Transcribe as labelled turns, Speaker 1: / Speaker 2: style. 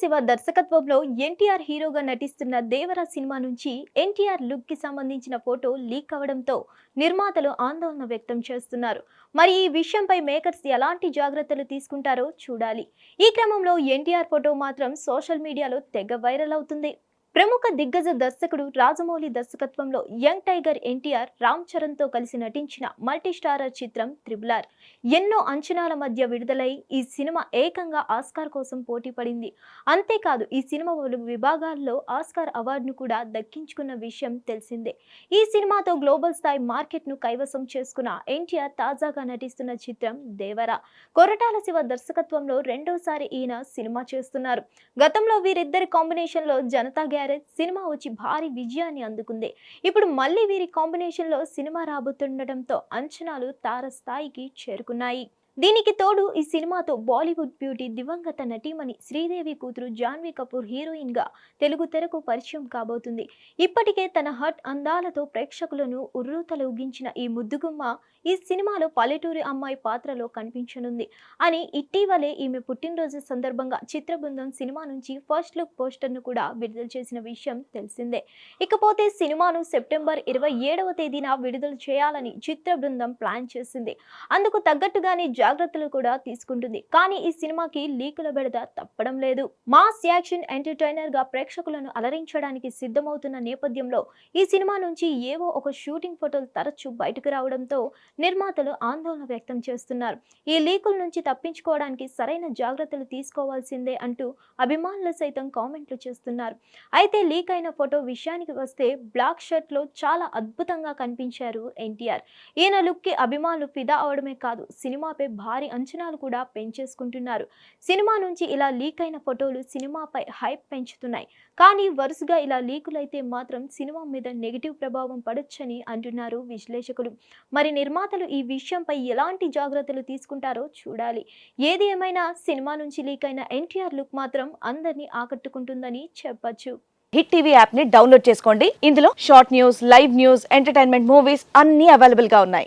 Speaker 1: శివ దర్శకత్వంలో ఎన్టీఆర్ హీరోగా నటిస్తున్న దేవర సినిమా నుంచి ఎన్టీఆర్ లుక్కి సంబంధించిన ఫోటో లీక్ అవడంతో నిర్మాతలు ఆందోళన వ్యక్తం చేస్తున్నారు. మరి ఈ విషయంపై మేకర్స్ ఎలాంటి జాగ్రత్తలు తీసుకుంటారో చూడాలి. ఈ క్రమంలో ఎన్టీఆర్ ఫోటో మాత్రం సోషల్ మీడియాలో తెగ వైరల్ అవుతుంది. ప్రముఖ దిగ్గజ దర్శకుడు రాజమౌళి దర్శకత్వంలో యంగ్ టైగర్ ఎన్టీఆర్ రామ్ చరణ్తో కలిసి నటించిన మల్టీ స్టారర్ చిత్రం త్రిబులార్. ఎన్నో అంచనాల మధ్య విడుదలై ఈ సినిమా ఏకంగా ఆస్కార్ కోసం పోటీ పడింది. అంతేకాదు ఈ సినిమా పలు విభాగాల్లో ఆస్కార్ అవార్డును కూడా దక్కించుకున్న విషయం తెలిసిందే. ఈ సినిమాతో గ్లోబల్ స్థాయి మార్కెట్ను కైవసం చేసుకున్న ఎన్టీఆర్ తాజాగా నటిస్తున్న చిత్రం దేవర. కొరటాల శివ దర్శకత్వంలో రెండోసారి ఈయన సినిమా చేస్తున్నారు. గతంలో వీరిద్దరి కాంబినేషన్లో జనతా జనతా గ్యారేజ్ సినిమా వచ్చి భారీ విజయాన్ని అందుకుంది. ఇప్పుడు మళ్ళీ వీరి కాంబినేషన్లో సినిమా రాబోతుండటంతో అంచనాలు తారస్థాయికి చేరుకున్నాయి. దీనికి తోడు ఈ సినిమాతో బాలీవుడ్ బ్యూటీ దివంగత నటీమణి శ్రీదేవి కూతురు జాన్వీ కపూర్ హీరోయిన్గా తెలుగు తెరకు పరిచయం కాబోతుంది. ఇప్పటికే తన హట్ అందాలతో ప్రేక్షకులను ఉర్రూతలూగించిన ఈ ముద్దుగుమ్మ ఈ సినిమాలో పల్లెటూరి అమ్మాయి పాత్రలో కనిపించనుంది. అని ఇటీవలే ఈమె పుట్టినరోజు సందర్భంగా చిత్ర బృందం సినిమా నుంచి ఫస్ట్ లుక్ పోస్టర్ను కూడా విడుదల చేసిన విషయం తెలిసిందే. ఇకపోతే సినిమాను సెప్టెంబర్ ఇరవై ఏడవ తేదీన విడుదల చేయాలని చిత్ర బృందం ప్లాన్ చేసింది. అందుకు తగ్గట్టుగానే జాగ్రత్తలు కూడా తీసుకుంటుంది. కానీ ఈ సినిమాకి లీకుల బెడద తప్పడం లేదు. మాస్ యాక్షన్ ఎంటర్టైనర్గా ప్రేక్షకులను అలరించడానికి సిద్ధమవుతున్న నేపథ్యంలో ఈ సినిమా నుంచి ఏవో ఒక షూటింగ్ ఫోటోలు తరచూ బయటకు రావడంతో నిర్మాతలు ఆందోళన వ్యక్తం చేస్తున్నారు. ఈ లీకుల నుంచి తప్పించుకోవడానికి సరైన జాగ్రత్తలు తీసుకోవాల్సిందే అంటూ అభిమానులు సైతం కామెంట్లు చేస్తున్నారు. అయితే లీక్ అయిన ఫోటో విషయానికి వస్తే బ్లాక్ షర్ట్లో చాలా అద్భుతంగా కనిపించారు ఎన్టీఆర్. ఈయన లుక్కి అభిమానులు ఫిదా అవడమే కాదు సినిమాపై భారీ అంచనాలు కూడా పెంచేసుకుంటున్నారు. సినిమా నుంచి ఇలా లీక్ అయిన ఫోటోలు సినిమాపై హైప్ పెంచుతున్నాయి. కానీ వరుసగా ఇలా లీకులైతే మాత్రం సినిమా మీద నెగిటివ్ ప్రభావం పడొచ్చని అంటున్నారు విశ్లేషకులు. మరి నిర్మాతలు ఈ విషయంపై ఎలాంటి జాగ్రత్తలు తీసుకుంటారో చూడాలి. ఏది ఏమైనా సినిమా నుంచి లీక్ అయిన ఎన్టీఆర్ లుక్ మాత్రం అందరినీ ఆకట్టుకుంటుందని చెప్పచ్చు.
Speaker 2: హిట్ టీవీ యాప్ని డౌన్లోడ్ చేసుకోండి. ఇందులో short news live news entertainment movies అన్ని అవైలబుల్గా ఉన్నాయి.